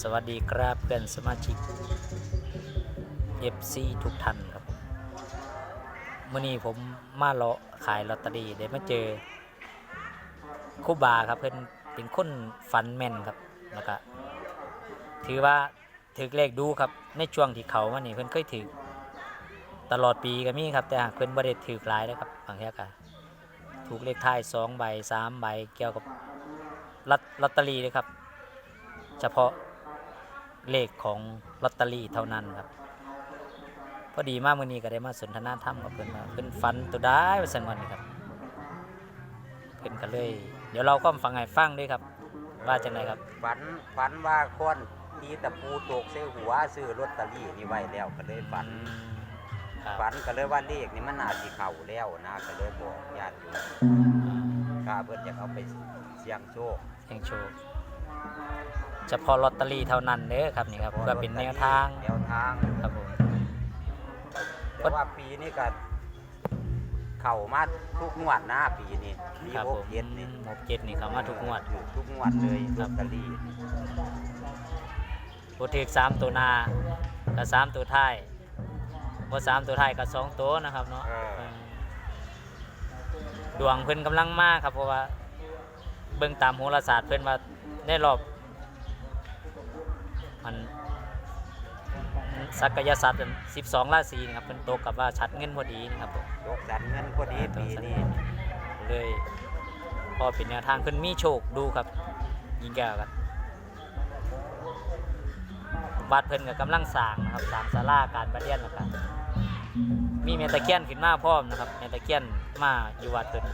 สวัสดีครับเพื่อนสมาชิก FC ทุกท่านครับเมื่อนี้ผมมาเลาะขายลอตเตอรี่ได้มาเจอคู่บาครับเพื่อนเป็นคนฟันแม่นครับแล้วก็ถือว่าถือเลขดูครับในช่วงที่เขามานี่เพื่อนเคยถือตลอดปีก็มีครับแต่เพื่อนบ่ได้ถือหลายนะครับบางทีก็ถูกเลขท้ายสองใบสามใบเกี่ยวกับลอตลอตเตอรี่เลยครับ เฉพาะ เลขของลอตเตอรี่เท่านั้นครับ พอดีมากมื่อนี้ก็ได้มาสนทนาธรรมกับเพื่อนมาเพื่อนฟันตัวได้มาสันวันนี้ครับ เพื่อนก็เลย เดี๋ยวเราก็ฟังให้ฟังด้วยครับ ว่าจังไรครับ ฝันฝันว่าคนตีตะปูตกใส่หัวซื้อลอตเตอรี่นี่ไว้แล้วก็เลยฝัน ครับฝันก็เลยว่าเลขนี่มันน่าสิเข้าแล้วนะก็เลยบอกญาติโยมข้าเพิ่นอยากเอาไปเสี่ยงโชค แห่งโชว์ เฉพาะลอตเตอรี่เท่านั้นเด้อครับนี่ครับเพื่อเป็นแนวทางแนวทางครับผม แต่ว่าปีนี้ก็เข้ามาทุกงวดหน้าปีนี้ปีครับหผกมเจ็ดนี่หกเจ็ดนี่เขามาทุกงวด ถูกทุกงวดเลยคลรัอบตเตอรี่ผู้ถือสามตัวหน้ากับสามตัวท้ายบ่สามตัวท้ายกับสองตัวนะครับเนาะเออเออดวงเพิ่นกำลังมากครับเพราะว่า เบิ่งตามโหราศาสตร์เพิ่นว่าในรอบ มันสักยศาสตร์12ราศีนะครับเพิ่นตกกับว่าชัดเงินพอดีนะครับผมยกสันเงินพอดีปีนี้เลยพอเป็นแนวทางเพิ่นมีโชคดูครับ ยิงแก้วกันวัดเพิ่นก็กำลังสร้างนะครับสร้างศาลาการประเรียนนะครับมีเมตะเคียนขึ้นมาพร้อมนะครับเมตะเคียนมาอยู่วัดเพิ่น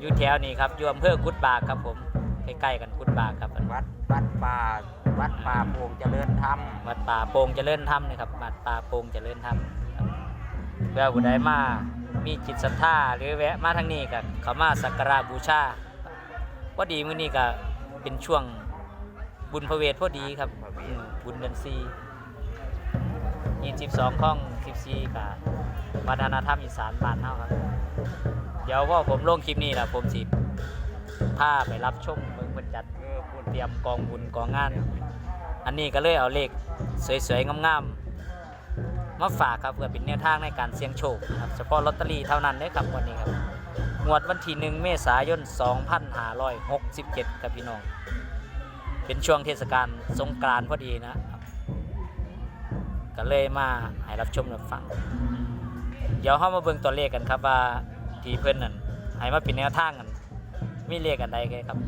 อยู่แถวนี้ครับอยู่อำเภอกุดบากครับผมใกล้ๆกันกุดบากครับวัดวัดป่า วัดป่าโป่งเจริญธรรมวัดป่าโป่งเจริญธรรมนะครับวัดป่าโป่งเจริญธรรมครับเพื่อผู้ใดมามีจิตศรัทธาหรือแวะมาทางนี้ก็เขามาสักการะบูชาว่าดีมื้อนี้ก็เป็นช่วงบุญพระเวทพอดีครับอืมบุญเดือนสี่ยี่สิบสองข้องสิบสี่กับวัฒนธรรมอีสานบ้านเฮาครับ เดี๋ยวว่าผมลงคลิปนี้แหละผมสิพาไปรับชมเมืองเพิ่น เตรียมกองบุญกองงาน อันนี้ก็เลยเอาเลขสวยๆงามๆมาฝากครับเพื่อเป็นแนวทางในการเสี่ยงโชคครับเฉพาะลอตเตอรี่เท่านั้นเลยครับวันนี้ครับงวดวันที่หนึ่งเมษายน 2567ครับพี่น้อง เป็นช่วงเทศกาลสงกรานต์พอดีนะครับก็เลยมาให้รับชมรับฟัง เดี๋ยวเข้ามาเบิ่งตัวเลขกันครับว่าทีเพื่อนนั่นให้มาเป็นแนวทางกันมีเลขอันใดกันครับ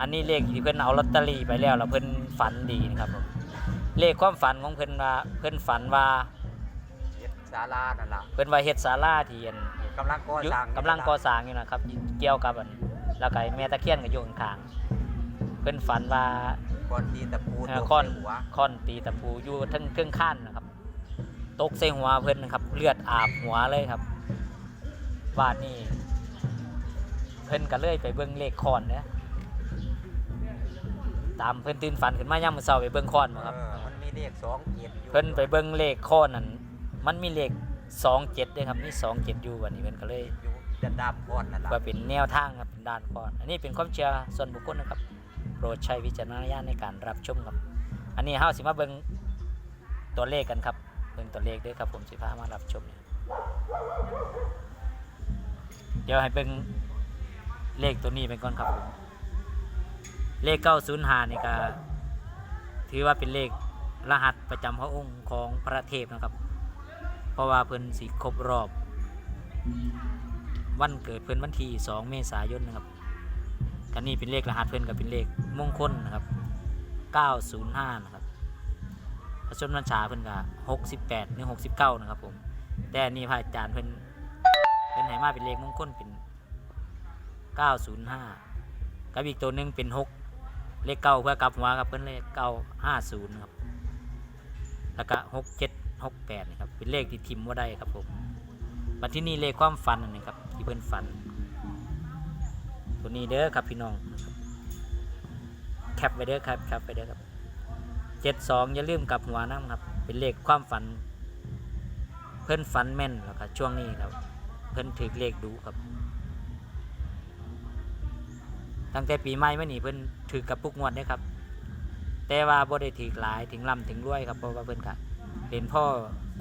อันนี้เลขที่เพิ่นเอาลอตเตอรี่ไปแล้วแล้วเพิ่นฝันดีนะครับผมเลขความฝันของเพิ่นว่าเพิ่นฝันว่าเฮ็ดศาลานั่นล่ะเพิ่นว่าเฮ็ดศาลาที่อันกำลังก่ออยู่สร้างกำลังก่อสร้างอยู่นะครับเกี่ยวกับอันแล้วก็ไอ้แม่ตะเคียนก็อยู่ข้างๆเพิ่นฝันว่าก่อนตีตะปูเอ่ตอกค้อนใส่หัวค้อนตีตะปูอยู่ทั้งเครื่องข้านนะครับ ตกใส่หัวเพิ่นนะครับ เลือดอาบหัวเลยครับวาดนี่เพิ่นก็เลยไปเบิ่งเลขค้อนเนี่ย ตามเพิ่นตื่นฝันขึ้นมายามมื้อเช้าไปเบิ่งค้อนบ่ครับ เออมันมีเลขสองเจ็ดอยู่เพิ่นไปเบิ่งเลขข้อนั้นมันมีเลข27เด้ครับมี27อยู่วันนี้เพิ่นก็เลยอยู่จะดามก้อนนั่นล่ะว่าเป็นแนวทางครับเป็นด้านข้ออันนี้เป็นความเชื่อส่วนบุคคลนะครับ โปรดใช้วิจารณญาณในการรับชมครับ อันนี้เฮาสิมาเบิ่งตัวเลขกันครับเบิ่งตัวเลขด้วยครับผมสิพามารับชมเนี่ยเดี๋ยวให้เบิ่งเลขตัวนี้เป็นก่อนครับผม เลข905นี่ก็ถือว่าเป็นเลขรหัสประจำพระองค์ของพระเทพนะครับ เพราะว่าเพิ่นสิครบรอบ วันเกิดเพิ่นวันที่2เมษายนนะครับกันนี้เป็นเลขรหัสเพิ่นกับเป็นเลขมงคลนะครับ 905 นะครับพระชนมพรรษาเพิ่นก็68หรือ69 นะครับผม แต่นี่พระอาจารย์เพิ่นเพิ่นให้มาเป็นเลขมงคลเป็น 905 กับอีกตัวหนึงเป็น 6 เลขเก้าเพื่อกลับหัวครับเพิ่นเลข950นะครับ แล้วก็67 68นะครับ เป็นเลขที่ทิมว่าได้ครับผมบัดที่นี่เลขความฝันนนี้ครับ ที่เพิ่อนฝัน ตัวนี้เด้อครับพี่น้องแคปไปเด้อครับแคปไปเด้อครับเจ็ดสองอย่าลืมกลับหัวน้ำครับ เป็นเลขความฝัน เพิ่อนฝันแม่นแล้วครับช่วงนี้ครับ เพิ่อนถือเลขดูครับ ตั้งแต่ปีใหม่มานี่เพิ่นถือกับปุกงวดเด้อครับ แต่ว่าบ่ได้ถึกหลายถึงลำถึงรวยครับเพราะว่าเพิ่นก็เล่นพ่อ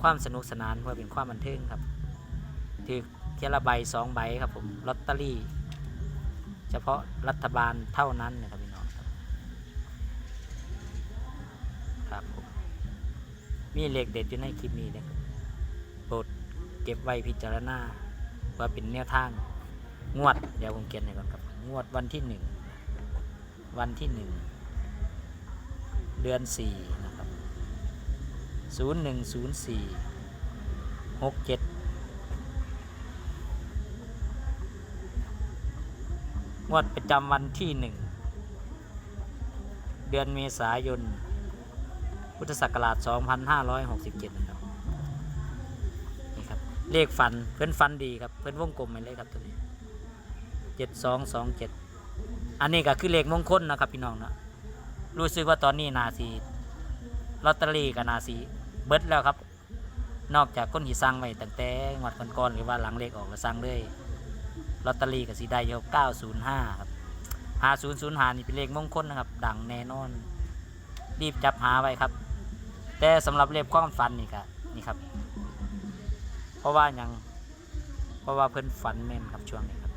ความสนุกสนานเพื่อเป็นความบันเทิงครับถือเทียละใบสองใบครับผมลอตเตอรี่ เฉพาะรัฐบาลเท่านั้นนะครับพี่น้องครับครับผมมีเลขเด็ดอยู่ในคลิปนี้นะครับโปรดเก็บไว้พิจารณาว่าเป็นแนวทางงวด เดี๋ยวผมเขียนให้ก่อนครับ งวดวันที่หนึ่งวันที่หนึ่งเดือนสี่นะครับศูนย์หนึ่งศูนย์สี่หกเจ็ดงวดประจำวันที่หนึ่งเดือนเมษายน พุทธศักราช 2567นะครับนี่ครับ เลขฟันเพื่อนฟันดีครับ เพื่อนวงกลมไปเลยครับตัวนี้ 7227อันนี้ก็คือเลขมงคลนะครับพี่น้องนะรู้สึกว่าตอนนี้นาสีลอตเตอรี่กับนาสีเบิดแล้วครับ นอกจากคนที่สั่งไว้ตั้งแต่งวดก่อนๆหรือว่าหลังเลขออกแล้วสั่งเลยลอตเตอรี่กับสีได้ยก905ครับ5005นี่เป็นเลขมงคลนะครับ ดังแน่นอน รีบจับหาไว้ครับ แต่สำหรับเลขความฝันนี่ก็นี่ครับ เพราะว่ายังเพราะว่าเพิ่นฝันแม่นครับช่วงนี้ครับ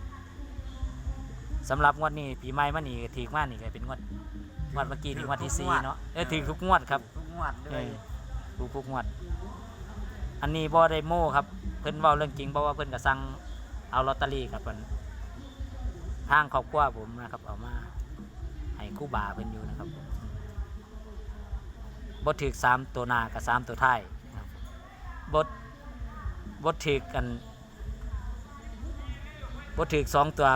สำหรับงวดนี้ปีใหม่มานี่ก็ถีกมากนี่ก็เป็นงวดงวดเมื่อกี้นี่งวดที่สี่เนาะเออถีกทุกงวดครับทุกงวดเลเอยอดูทุกงวด อันนี้บ่ได้โม้ครับ เพิ่นเว้าเรื่องจริงเพราะว่าเพิ่นก็สั่งเอาลอตเตอรี่ครับเพิ่นทางครอบครัวผมนะครับเอามาให้ครู่บาเพิ่นอยู่นะครับผมบ่ถึกสามตัวหน้ากับสามตัวท้ายนะครับบ่บ่ถึกกันบ่ถึกสองตัว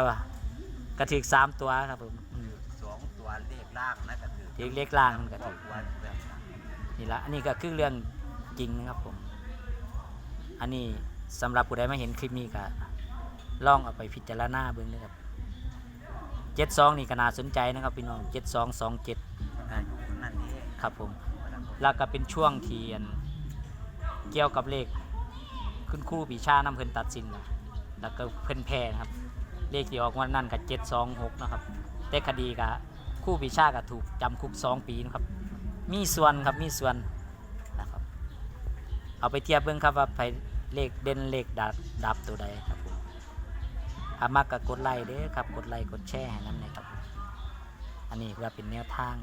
ว่ะก็ถึกสามตัวครับผมอืมสองตัวเลขล่างนะก็คือถึกเลขล่างมันก็ครอถึบกครัวแบบนั้นนี่ละอันนี้ก็คือเรื่องจริงนะครับผม อันนี้สำหรับผู้ใดมาเห็นคลิปนี้ก็ลองเอาไปพิจารณาเบิ่งนะครับเจ็ดสองนี่ก็น่าสนใจนะครับพี่น้องเจ็ดสองสองเจ็ดอายุนั่นเองครับผม แล้วก็เป็นช่วงที่อันเกี่ยวกับเลขคุณครู่ปีชาน้ำเพิ่นตัดสินนะแล้วก็เพิ่นแพ้นะครับ เลขที่ออกวันนั้นกับเจ็ดสองหกนะครับ แต่คดีกับครู่ปีชาก็ถูกจำคุกสองปีนะครับ มีส่วนครับมีส่วนนะครับ เอาไปเทียบเบิ่งครับว่าไปเลขเด่นเลขดับดับตัวใดครับผมถ้ามักก็กดไลค์เด้อครับกดไลค์กดแชร์ให้น้ำเลยครับผมอันนี้เพื่อเป็นแนวทาง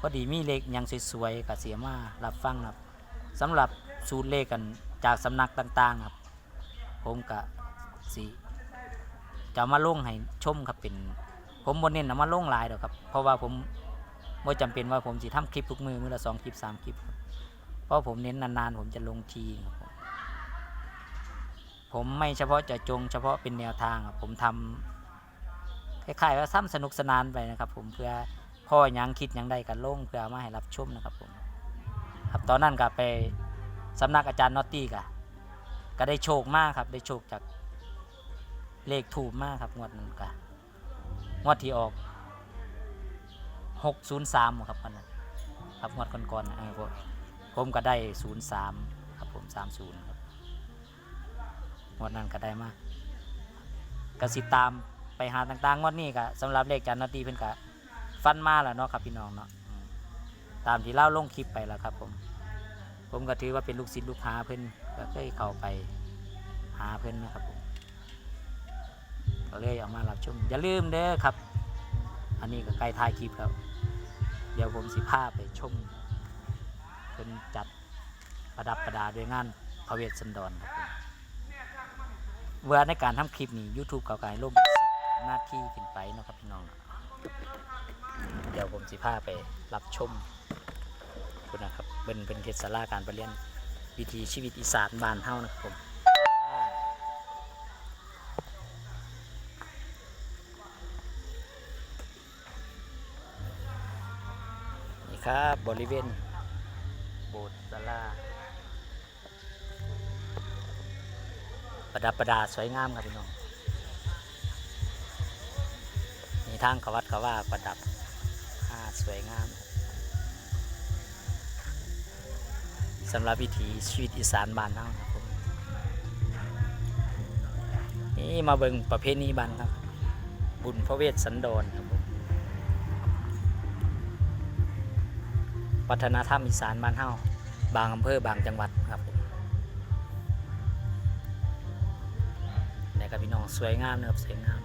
พอดีมีเลขยังสวยๆกับเสียมารับฟังครับสำหรับสูตรเลขกันจากสำนักต่างๆครับ ผมกะสี จะเอามาลงให้ชมครับเป็นผมบนเน้นเอามาลงลายดอกครับ เพราะว่าผมไม่จำเป็นว่าผมสิทำคลิปทุกมือมือละสองคลิปสามคลิป เพราะผมเน้นนานๆ ผมจะลงทีครับผมผมไม่เฉพาะจะจงเฉพาะเป็นแนวทางครับผมทำคล้ายๆว่าซ้ำสนุกสนานไปนะครับ ผมเพื่อพ่อยังคิดยังใดกันลงเพื่อมาให้รับชมนะครับผมครับตอนนั้นก็ไปสำนักอาจารย์นอตตี้กะก็ได้โชคมากครับได้โชคจาก เลขถูกมากครับงวดนั้นกะงวดที่ออกหกศูนย์สามครับวันนั้นครับงวดก่อนๆนะผมก็ได้ศูนย์สามครับผมสามศูนย์ครับงวดนั้นก็ได้มากก็สิตามไปหาต่างๆงวดนี้ก็สำหรับเลขจารย์นอตตี้เพิ่นกะฟันมาแล้วเนาะครับพี่น้องเนาะตามที่เล่าลงคลิปไปแล้วครับผม ผมก็ถือว่าเป็นลูกศิษย์ลูกหาเพิ่อนก็เคยเข้าไปหาเพิ่อนนะครับผม ก็เลยเอามารับชมอย่าลืมเด้อครับ อันนี้ก็ใกล้ท้ายคลิปแล้ว เดี๋ยวผมสิพาไปชมเพิ่นจัดประดับประดาด้วยงานพระเวสสันดรครับผมเวลาในการทำคลิปนี้ YouTube เก่าๆลงสิบนาทีขึ้นไปเนาะครับพี่น้อง เดี๋ยวผมสิพาไปรับชมคุณนะครับเป็นเป็นเทศลาการไปเรียนวิถีชีวิตอีสานบ้านเฮานะครับผม นี่ครับ บริเวณโบสถ์ศาลาประดับประดาสวยงามครับพี่น้องมีทางเขาวัดเขาว่าประดับผ้าสวยงามครับสำหรับวิถีชีวิตอีสานบ้านเฮาครับผมนี่มาเบิ่งประเพณีบ้านครับ บุญพระเวสสันดรครับ วัฒนธรรมอีสานบ้านเฮาบางอำเภอบางจังหวัดครับผมนี่ครับพี่น้องสวยงามนะครับสวยงาม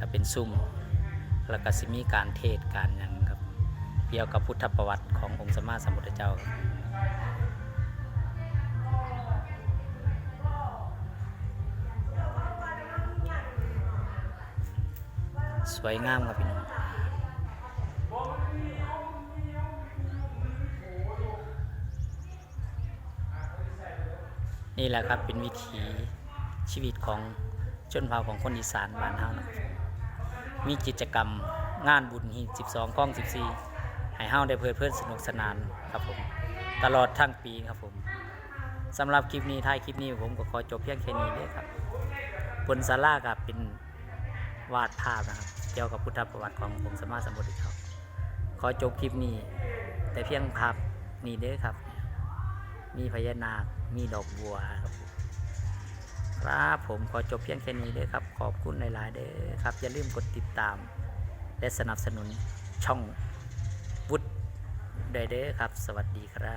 ก็เป็นซุ้มแล้วก็สิมีการเทศการยังครับเกี่ยวกับพุทธประวัติขององค์สมมาสัมพุทธเจ้าสวยงามครับพี่น้อง นี่แหละครับเป็นวิถีชีวิตของชนเผ่าของคนอีสานบ้านเฮานะครับมีกิจกรรมงานบุญฮีบ12กล้อง 14 ให้เฮาได้เพลิดเพลินสนุกสนานครับผม ตลอดทั้งปีครับผมสำหรับคลิปนี้ท้ายคลิปนี้ผมก็ขอจบเพียงแค่นี้เลยครับบนศาลากับเป็นวาดภาพนะครับ เกี่ยวกับพุทธประวัติขององค์สมมาสัมพุทธเจ้าขอจบคลิปนี้ แต่เพียงภาพนี้เด้อครับ มีพญานาค มีดอกบัวครับผมครับผมขอจบเพียงแค่นี้เด้อครับ ขอบคุณหลายๆเด้อครับ อย่าลืมกดติดตาม และสนับสนุนช่องวุฒิเด้อครับ สวัสดีครับ